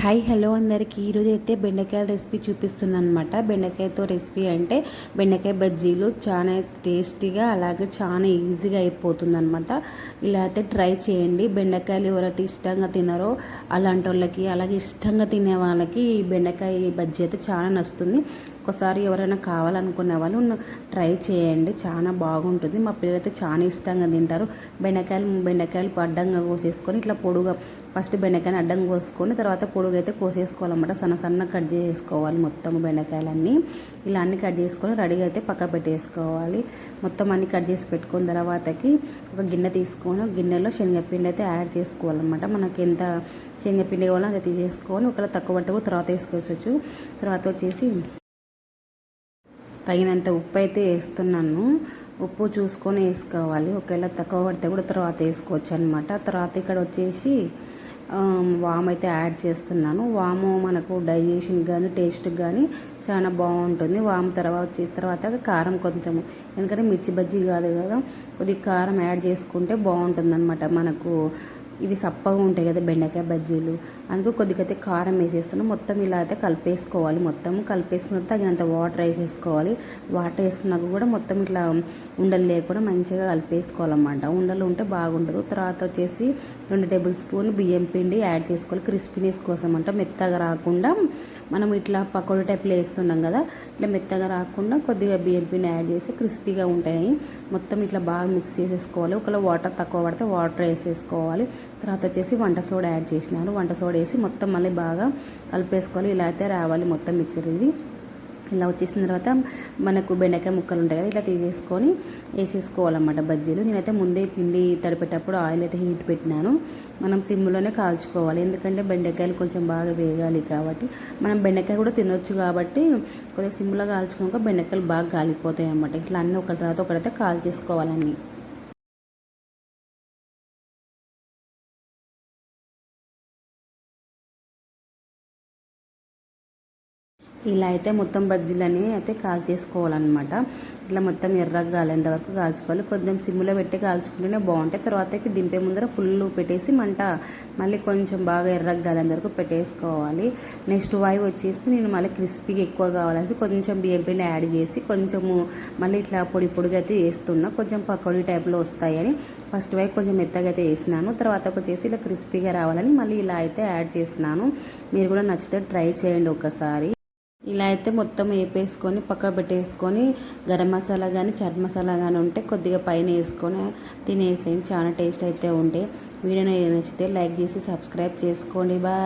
Hi hello అందరికీ. ఈరోజు అయితే బెండకాయ రెసిపీ చూపిస్తున్నాను అనమాట బెండకాయతో రెసిపీ అంటే బెండకాయ బజ్జీలు చాలా టేస్టీగా అలాగే చాలా ఈజీగా అయిపోతుంది అనమాట ఇలా అయితే ట్రై చేయండి. బెండకాయలు ఎవరైతే ఇష్టంగా తినారో అలాంటి వాళ్ళకి అలాగే ఇష్టంగా తినే వాళ్ళకి ఈ బెండకాయ బజ్జీ అయితే చాలా నచ్చుతుంది. ఒకసారి ఎవరైనా కావాలనుకునే వాళ్ళు ట్రై చేయండి. చాలా బాగుంటుంది. మా పిల్లలైతే చాలా ఇష్టంగా తింటారు. బెండకాయలు బెండకాయలు అడ్డంగా కోసేసుకొని ఇట్లా పొడుగా ఫస్ట్ బెండకాయని అడ్డంగా కోసుకొని తర్వాత పొడుగు అయితే కోసేసుకోవాలన్నమాట. సన్న సన్న కట్ చేసుకోవాలి మొత్తం బెండకాయలన్నీ. ఇలా అన్ని కట్ చేసుకొని రెడీగా అయితే పక్క పెట్టేసుకోవాలి. మొత్తం అన్ని కట్ చేసి పెట్టుకున్న తర్వాతకి ఒక గిన్నె తీసుకొని గిన్నెలో శనగపిండి అయితే యాడ్ చేసుకోవాలన్నమాట. మనకి ఎంత శనగపిండి కావాలో అది తీసేసుకొని ఒకవేళ తక్కువ పడితే తర్వాత వేసుకోవచ్చు. తర్వాత వచ్చేసి తగినంత ఉప్పు అయితే వేస్తున్నాను. ఉప్పు చూసుకొని వేసుకోవాలి. ఒకవేళ తక్కువ పడితే కూడా తర్వాత వేసుకోవచ్చు అనమాట తర్వాత ఇక్కడ వచ్చేసి వామ్ అయితే యాడ్ చేస్తున్నాను. వాము మనకు డైజెషన్ కానీ టేస్ట్ కానీ చాలా బాగుంటుంది. వామ్ తర్వాత వచ్చేసిన తర్వాత కారం కొంచెం ఎందుకంటే మిర్చి బజ్జీ కాదు కదా. కొద్దిగా కారం యాడ్ చేసుకుంటే బాగుంటుంది అనమాట మనకు ఇవి సప్పగా ఉంటాయి కదా బెండకాయ బజ్జీలు. అందుకు కొద్దిగా అయితే కారం వేసేస్తున్నాం. మొత్తం ఇలా అయితే కలిపేసుకోవాలి. మొత్తం కలిపేసుకున్న తగినంత వాటర్ వేసేసుకోవాలి. వాటర్ వేసుకున్నాక కూడా మొత్తం ఇట్లా ఉండలు లేకుండా మంచిగా కలిపేసుకోవాలన్నమాట. ఉండలు ఉంటే బాగుండదు. తర్వాత వచ్చేసి రెండు టేబుల్ స్పూన్ బియ్యం పిండి యాడ్ చేసుకోవాలి. క్రిస్పీనెస్ కోసం అంట మెత్తగా రాకుండా మనం ఇట్లా పకోడీ టైప్లో వేస్తున్నాం కదా ఇట్లా మెత్తగా రాకుండా కొద్దిగా బియ్యం పిండి యాడ్ చేసి క్రిస్పీగా ఉంటాయి. మొత్తం ఇట్లా బాగా మిక్స్ చేసేసుకోవాలి. ఒకవేళ వాటర్ తక్కువ పడితే వాటర్ వేసేసుకోవాలి. తర్వాత వచ్చేసి వంట సోడా యాడ్ చేసినాను. వంట సోడా వేసి మొత్తం మళ్ళీ బాగా కలిపేసుకోవాలి. ఇలా అయితే రావాలి మొత్తం మిక్సర్ ఇది. ఇలా వచ్చేసిన తర్వాత మనకు బెండకాయ ముక్కలు ఉంటాయి కదా ఇట్లా తీసేసుకొని వేసేసుకోవాలన్నమాట బజ్జీలు. నేనైతే ముందే పిండి తడిపేటప్పుడు ఆయిల్ అయితే హీట్ పెట్టినాను. మనం సిమ్లోనే కాల్చుకోవాలి. ఎందుకంటే బెండకాయలు కొంచెం బాగా వేగాలి కాబట్టి. మనం బెండకాయ కూడా తినొచ్చు కాబట్టి కొద్దిగా సిమ్లో కాల్చుకున్నాక బెండకాయలు బాగా కాలిపోతాయి అన్నమాట ఇట్లా అన్నీ ఒకరి తర్వాత ఒకరైతే కాల్ ఇలా అయితే మొత్తం బజ్జీలని అయితే కాల్చేసుకోవాలన్నమాట. ఇట్లా మొత్తం ఎర్రగా కాలేంత వరకు కాల్చుకోవాలి. కొంచెం సిమ్లో పెట్టి కాల్చుకుంటేనే బాగుంటాయి. తర్వాతకి దింపే ముందర ఫుల్ పెట్టేసి మంట మళ్ళీ కొంచెం బాగా ఎర్రగా కాలేంత వరకు పెట్టేసుకోవాలి. నెక్స్ట్ వాయి వచ్చేసి నేను మళ్ళీ క్రిస్పీగా ఎక్కువ కావాలని కొంచెం బియ్యం పిండి యాడ్ చేసి కొంచెము మళ్ళీ ఇట్లా పొడి పొడిగా అయితే వేస్తున్నా. కొంచెం పకోడీ టైప్లో వస్తాయని ఫస్ట్ వైపు కొంచెం మెత్తగా అయితే వేసినాను. తర్వాత వచ్చేసి ఇలా క్రిస్పీగా రావాలని మళ్ళీ ఇలా అయితే యాడ్ చేసినాను. మీరు కూడా నచ్చితే ట్రై చేయండి ఒకసారి ఇలా అయితే మొత్తం వేపేసుకొని పక్క పెట్టేసుకొని గరం మసాలా కానీ చాట్ మసాలా కానీ ఉంటే కొద్దిగా పైన వేసుకొని తినేసేయండి. చాలా టేస్ట్ అయితే ఉండే. వీడియో నచ్చితే లైక్ చేసి సబ్స్క్రైబ్ చేసుకోండి. బాయ్.